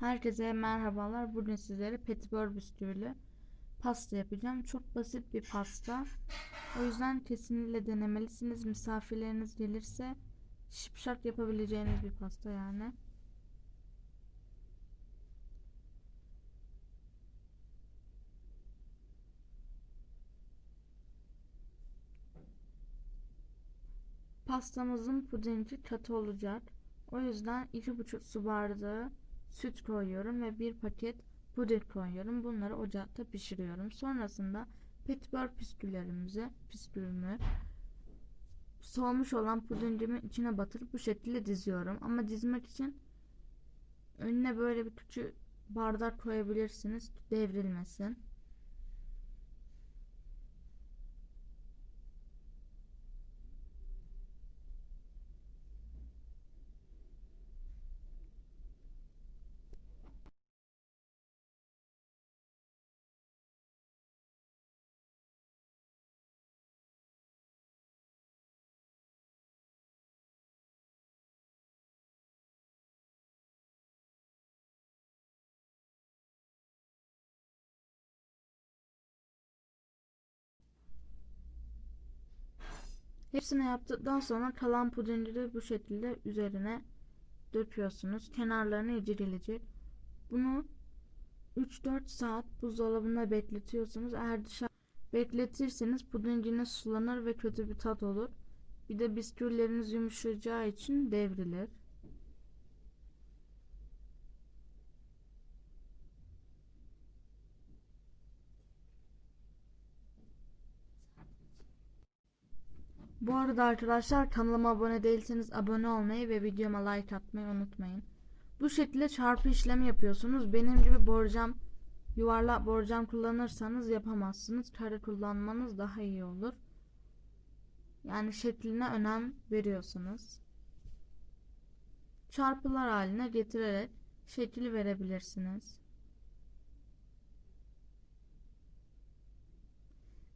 Herkese merhabalar. Bugün sizlere petibör bisküvili pasta yapacağım. Çok basit bir pasta. O yüzden kesinlikle denemelisiniz. Misafirleriniz gelirse şipşak yapabileceğiniz bir pasta yani. Pastamızın pudingi katı olacak. O yüzden 2,5 su bardağı süt koyuyorum ve bir paket puding koyuyorum. Bunları ocakta pişiriyorum. Sonrasında petibör püsküllerimizi, püskülümü soğumuş olan pudingimin içine batırıp bu şekilde diziyorum. Ama dizmek için önüne böyle bir küçük bardak koyabilirsiniz. Devrilmesin. Hepsini yaptıktan sonra kalan pudingi bu şekilde üzerine döküyorsunuz. Kenarlarını iyice Bunu 3-4 saat buzdolabında bekletiyorsunuz. Eğer dışarı bekletirseniz pudinginiz sulanır ve kötü bir tat olur. Bir de bisküvileriniz yumuşayacağı için devrilir. Bu arada arkadaşlar kanalıma abone değilseniz abone olmayı ve videoma like atmayı unutmayın. Bu şekilde çarpı işlemi yapıyorsunuz. Benim gibi borcam yuvarlak borcam kullanırsanız yapamazsınız. Kare kullanmanız daha iyi olur. Yani şekline önem veriyorsunuz. Çarpılar haline getirerek şekil verebilirsiniz.